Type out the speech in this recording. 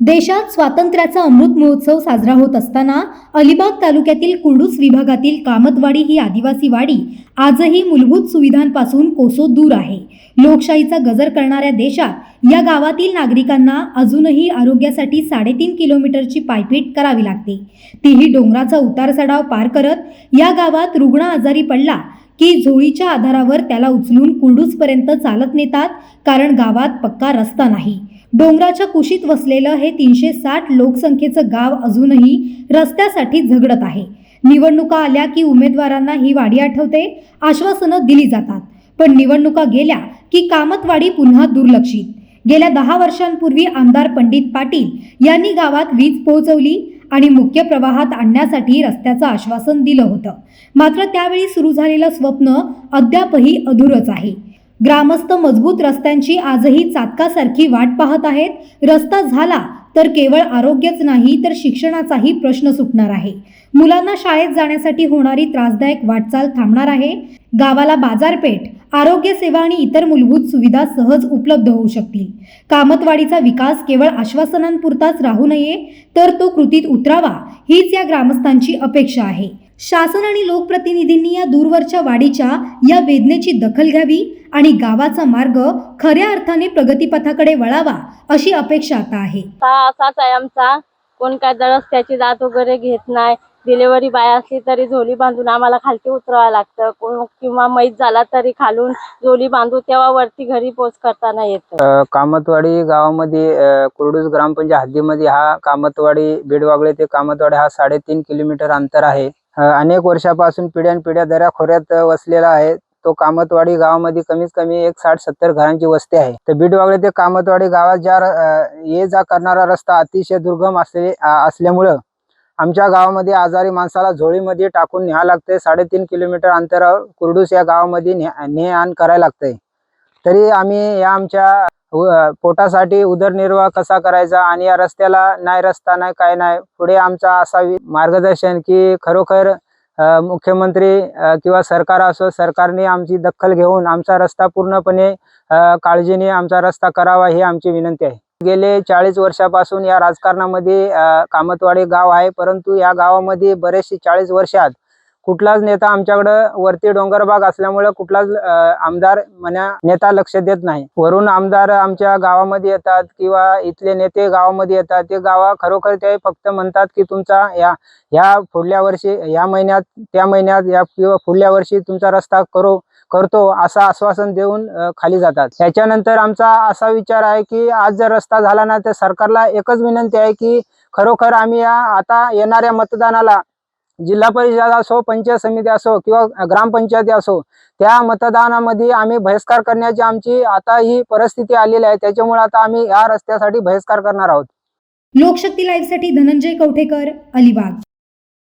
देशात स्वातंत्र्याचा अमृत महोत्सव साजरा होत असताना अलिबाग तालुक्यातील कुर्डूस विभागातील कामतवाडी ही आदिवासी वाडी आजही मूलभूत सुविधांपासून कोसो दूर आहे. लोकशाहीचा गजर करणाऱ्या देशात या गावातील नागरिकांना अजूनही आरोग्यासाठी साडेतीन किलोमीटरची पायपीट करावी लागते. तीही डोंगराचा उतार चढाव पार करत या गावात रुग्ण आजारी पडला की झोळीच्या आधारावर त्याला उचलून कुर्डूसपर्यंत चालत नेतात कारण गावात पक्का रस्ता नाही. डोंगराच्या कुशीत वसलेलं हे तीनशे साठ लोकसंख्येचं गाव अजूनही रस्त्यासाठी झगडत आहे. निवडणुका आल्या की उमेदवारांना ही वाडी आठवते आश्वासनं दिली जातात. पण निवडणुका गेल्या की कामतवाडी पुन्हा दुर्लक्षित. गेल्या दहा वर्षांपूर्वी आमदार पंडित पाटील यांनी गावात वीज पोहोचवली आणि मुख्य प्रवाहात आणण्यासाठी रस्त्याचं आश्वासन दिलं होतं. मात्र त्यावेळी सुरू झालेलं स्वप्न अद्यापही अधुरच आहे. ग्रामस्थ मजबूत रस्त्यांची आजही चातकासारखी वाट पाहत आहेत. रस्ता झाला तर केवळ आरोग्यच नाही तर शिक्षणाचाही प्रश्न सुटणार आहे. मुलांना शाळेत जाण्यासाठी होणारी त्रासदायक वाटचाल थांबणार आहे. गावाला बाजारपेठ आरोग्य सेवा आणि इतर मूलभूत सुविधा सहज उपलब्ध होऊ शकतील. कामतवाडीचा विकास केवळ आश्वासनांपुरताच राहू नये तर तो कृतीत उतरावा हीच या ग्रामस्थांची अपेक्षा आहे. शासन आणि लोकप्रतिनिधींनी या दूरवरच्या वाडीच्या या वेदनेची दखल घ्यावी आणि गावाचा मार्ग खऱ्या अर्थाने प्रगतीपथाकडे वळावा अशी अपेक्षा आता आहे. असाच आहे आमचा. कोण काय रस्त्याची जात वगैरे घेत नाही. डिलेवरी बाय असली तरी झोली बांधून आम्हाला खालती उतरावं लागतं. कोण किंवा मैत झाला तरी खालून झोली बांधू तेव्हा वरती घरी पोच करताना येतं. कामतवाडी गावामध्ये कुरडूस ग्रामपंचायत हद्दीमध्ये हा कामतवाडी बीडवागळे ते कामतवाडी हा साडेतीन किलोमीटर अंतर आहे. अनेक वर्षापासून पिढ्यानपिढ्या दऱ्या खोऱ्यात वसलेला आहे. तो कामतवाडी गावामध्ये कमीत कमी एक साठ सत्तर घरांची वस्ती आहे. तर बीडवागळे ते कामतवाडी गावात ज्या ये जा करणारा रस्ता अतिशय दुर्गम असले असल्यामुळं आमच्या गावामध्ये आजारी माणसाला झोळीमध्ये टाकून न्यावं लागते. साडेतीन किलोमीटर अंतरावर कुर्डूस या गावामध्ये न्या ने आण करायला लागतंय. तरी आम्ही या आमच्या पोटासाठी उदरनिर्वाह कसा करायचा आणि या रस्त्याला नाही रस्ता नाही काय नाही पुढे आमचा असा मार्गदर्शन की खरोखर मुख्यमंत्री किंवा सरकार असो सरकारने आमची दखल घेऊन आमचा रस्ता पूर्णपणे काळजीने आमचा रस्ता करावा ही आमची विनंती आहे. गेले चाळीस वर्षापासून या राजकारणामध्ये कामतवाडे गाव आहे. परंतु या गावामध्ये बरेचसे चाळीस वर्षात कुठलाच नेता आमच्याकडं वरती डोंगरबाग असल्यामुळे कुठलाच आमदार म्हणा नेता लक्ष देत नाही. वरून आमदार आमच्या गावामध्ये येतात किंवा इथले नेते गावामध्ये येतात. ते गावा खरोखर ते फक्त म्हणतात की तुमचा या या पुढल्या वर्षी या महिन्यात त्या महिन्यात या किंवा पुढल्या वर्षी तुमचा रस्ता करू करतो असं आश्वासन देऊन खाली जातात. त्याच्यानंतर आमचा असा विचार आहे की आज जर रस्ता झाला ना तर सरकारला एकच विनंती आहे की खरोखर आम्ही या आता येणाऱ्या मतदानाला जिल्हा परिषद असो पंचायत समिती असो किंवा ग्रामपंचायती असो त्या मतदानामध्ये आम्ही बहिष्कार करण्याची आमची आता ही परिस्थिती आलेली आहे. त्याच्यामुळे आता आम्ही या रस्त्यासाठी बहिष्कार करणार आहोत. लोकशक्ती लाईव्हसाठी धनंजय कवठेकर अलिबाग.